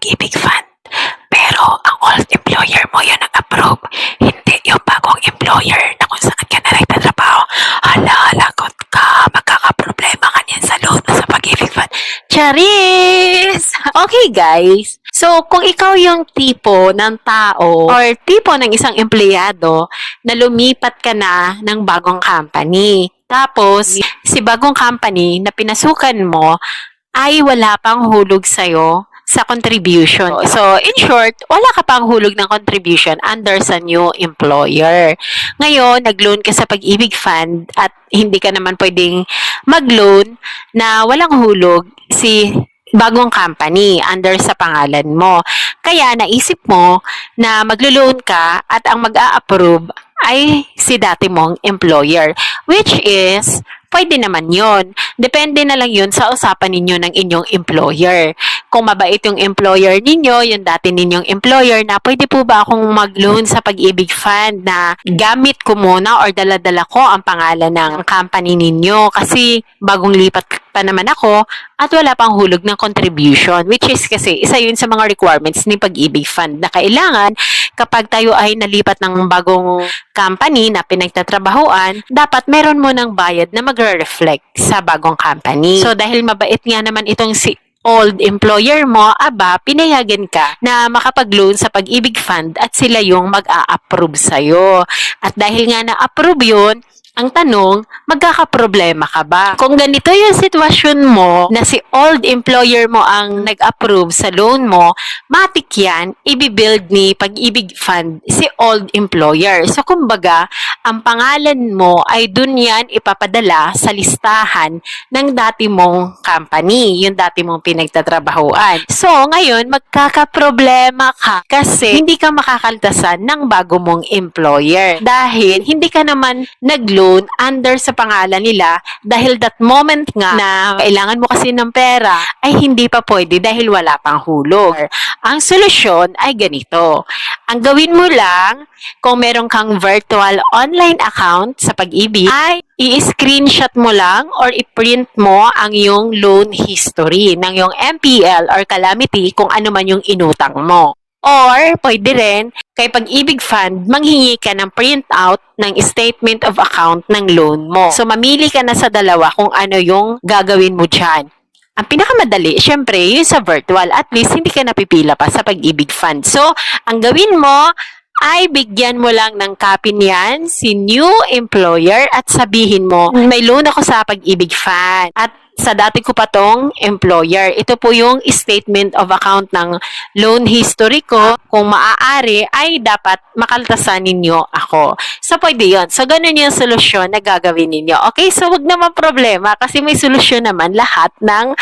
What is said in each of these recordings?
pag-ibig fund. Pero ang old employer mo yun ang approve. Hindi yung bagong employer na kung saan ka na nagtatrabaho. Hala, lagot ka. Magkakaproblema ka niyan sa loan mo sa pag-ibig fund. Charis! Okay guys, so kung ikaw yung tipo ng tao or tipo ng isang empleyado na lumipat ka na ng bagong company, tapos si bagong company na pinasukan mo ay wala pang hulog sa'yo sa contribution. So, in short, wala ka pang hulog ng contribution under sa new employer. Ngayon, nag-loan ka sa pag-ibig fund at hindi ka naman pwedeng mag-loan na walang hulog si bagong company under sa pangalan mo. Kaya naisip mo na maglo-loan ka at ang mag-a-approve ay si dati mong employer. Which is, pwede naman yon. Depende na lang yun sa usapan ninyo ng inyong employer. Kung mabait yung employer ninyo, yung dati ninyong employer, na pwede po ba akong mag-loan sa pag-ibig fund na gamit ko muna or dala-dala ko ang pangalan ng company ninyo kasi bagong lipat pa naman ako at wala pang hulog ng contribution which is kasi isa yun sa mga requirements ni pag-ibig fund na kailangan kapag tayo ay nalipat ng bagong company na pinagtatrabahoan, dapat meron mo ng bayad na magre-reflect sa bagong company. So dahil mabait nga naman itong si old employer mo, aba, pinayagan ka na makapag-loan sa pag-ibig fund at sila yung mag-a-approve sa'yo. At dahil nga na-approve yun, ang tanong, magkakaproblema ka ba? Kung ganito yung sitwasyon mo na si old employer mo ang nag-approve sa loan mo, matik yan, ibibuild ni pag-ibig fund si old employer. So, kumbaga, ang pangalan mo ay dun yan ipapadala sa listahan ng dati mong company, yung dati mong pinagtatrabahoan. So, ngayon, magkakaproblema ka kasi hindi ka makakaltasan ng bago mong employer dahil hindi ka naman nag-loan under sa pangalan nila dahil that moment nga na kailangan mo kasi ng pera ay hindi pa pwede dahil wala pang hulog. Ang solusyon ay ganito. Ang gawin mo lang kung meron kang virtual online account sa pag-ibig ay i-screenshot mo lang or i-print mo ang iyong loan history ng iyong MPL or calamity kung ano man yung inutang mo. Or, pwede rin, kay Pag-ibig Fund, manghingi ka ng printout ng statement of account ng loan mo. So, mamili ka na sa dalawa kung ano yung gagawin mo dyan. Ang pinakamadali, syempre, yun sa virtual. At least, hindi ka napipila pa sa Pag-ibig Fund. So, ang gawin mo, ay bigyan mo lang ng copy niyan si new employer at sabihin mo, may loan ako sa Pag-ibig Fund. At sa dati ko pa tong employer. Ito po yung statement of account ng loan history ko. Kung maaari, ay dapat makaltasan ninyo ako. So, pwede yun. So, ganun yung solusyon na gagawin ninyo. Okay? So, wag naman problema kasi may solusyon naman lahat ng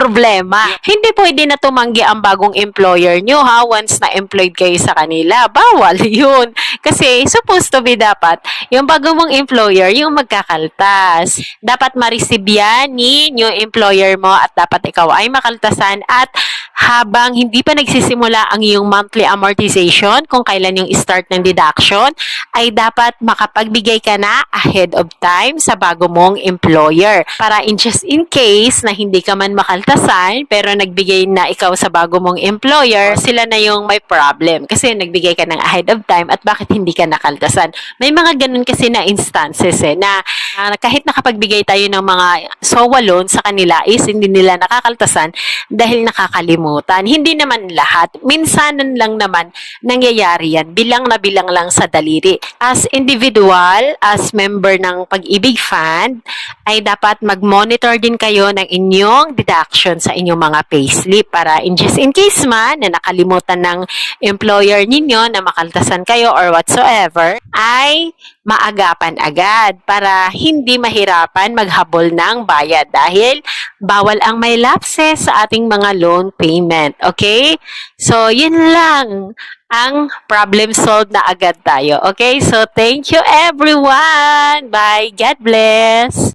problema. Hindi pwede na tumanggi ang bagong employer nyo ha once na employed kayo sa kanila. Bawal yun. Kasi supposed to be dapat yung bago mong employer yung magkakaltas. Dapat ma-receive yan ni new employer mo at dapat ikaw ay makaltasan at habang hindi pa nagsisimula ang iyong monthly amortization, kung kailan yung start ng deduction, ay dapat makapagbigay ka na ahead of time sa bago mong employer. Para in just in case na hindi ka man makaltasan, pero nagbigay na ikaw sa bago mong employer, sila na yung may problem. Kasi nagbigay ka ng ahead of time at bakit hindi ka nakaltasan. May mga ganun kasi na instances eh, na uh, kahit nakapagbigay tayo ng mga SOA loan sa kanila is hindi nila nakakaltasan dahil nakakalimutan. Hindi naman lahat. Minsanan lang naman nangyayari yan. Bilang na bilang lang sa daliri. As individual, as member ng Pag-ibig Fund, ay dapat mag-monitor din kayo ng inyong deduction sa inyong mga payslip para in just in case man na nakalimutan ng employer ninyo na makaltasan kayo or whatsoever, ay maagapan agad para hindi mahirapan maghabol ng bayad dahil bawal ang may lapses sa ating mga loan payment. Okay? So, yun lang ang problem solved na agad tayo. Okay? So, thank you everyone. Bye. God bless.